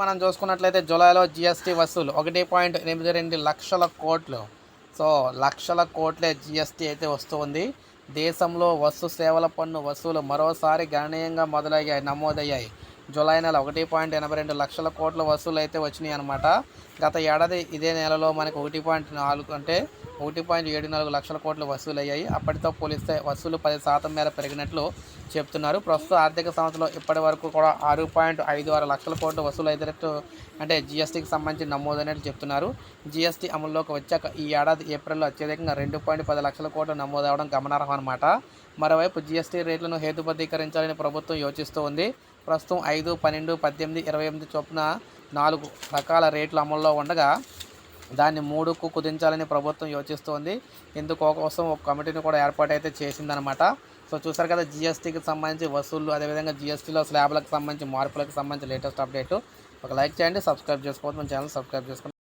మనం చూసుకున్నట్లయితే జూలైలో జిఎస్టీ వసూలు ఒకటి పాయింట్ ఎనిమిది రెండు లక్షల కోట్లు. సో లక్షల కోట్లే జిఎస్టీ అయితే వస్తుంది దేశంలో వస్తు సేవల పన్ను వసూలు మరోసారి గణనీయంగా మొదలయ్యాయి నమోదయ్యాయి. జూలై నెల ఒకటి పాయింట్ ఎనభై రెండు లక్షల కోట్ల వసూలు అయితే వచ్చినాయి అనమాట గత ఏడాది ఇదే నెలలో మనకు ఒకటి పాయింట్ నాలుగు అంటే ఒకటి పాయింట్ ఏడు నాలుగు లక్షల కోట్లు వసూలు అయ్యాయి అప్పటితో పోలిస్తే వసూలు పది శాతం మేర పెరిగినట్లు చెప్తున్నారు. ప్రస్తుత ఆర్థిక సంవత్సరంలో ఇప్పటి వరకు కూడా ఆరు పాయింట్ ఐదు ఆరు లక్షల కోట్లు వసూలు అయినట్టు అంటే జిఎస్టీకి సంబంధించి నమోదైనట్లు చెప్తున్నారు. జిఎస్టీ అమల్లోకి వచ్చాక ఈ ఏడాది ఏప్రిల్లో అత్యధికంగా రెండు పాయింట్ పది లక్షల కోట్లు నమోదవడం గమనార్హం అనమాట మరోవైపు జిఎస్టీ రేట్లను హేతుబద్ధీకరించాలని ప్రభుత్వం యోచిస్తూ ఉంది ప్రస్తుతం ఐదు పన్నెండు పద్దెనిమిది ఇరవై ఎనిమిది చొప్పున నాలుగు రకాల రేట్లు అమల్లో ఉండగా దాన్ని మూడుకు కుదించాలని ప్రభుత్వం యోచిస్తోంది. ఇందుకు కోసం ఒక కమిటీని కూడా ఏర్పాటు అయితే చేసిందనమాట. సో చూసారు కదా జిఎస్టీకి సంబంధించి వసూళ్ళు అదేవిధంగా జిఎస్టీలో స్లాబ్లకు సంబంధించి మార్పులకు సంబంధించి లేటెస్ట్ అప్డేట్. ఒక లైక్ చేయండి సబ్స్క్రైబ్ చేసుకోవద్దు మన ఛానల్ సబ్స్క్రైబ్ చేసుకోండి.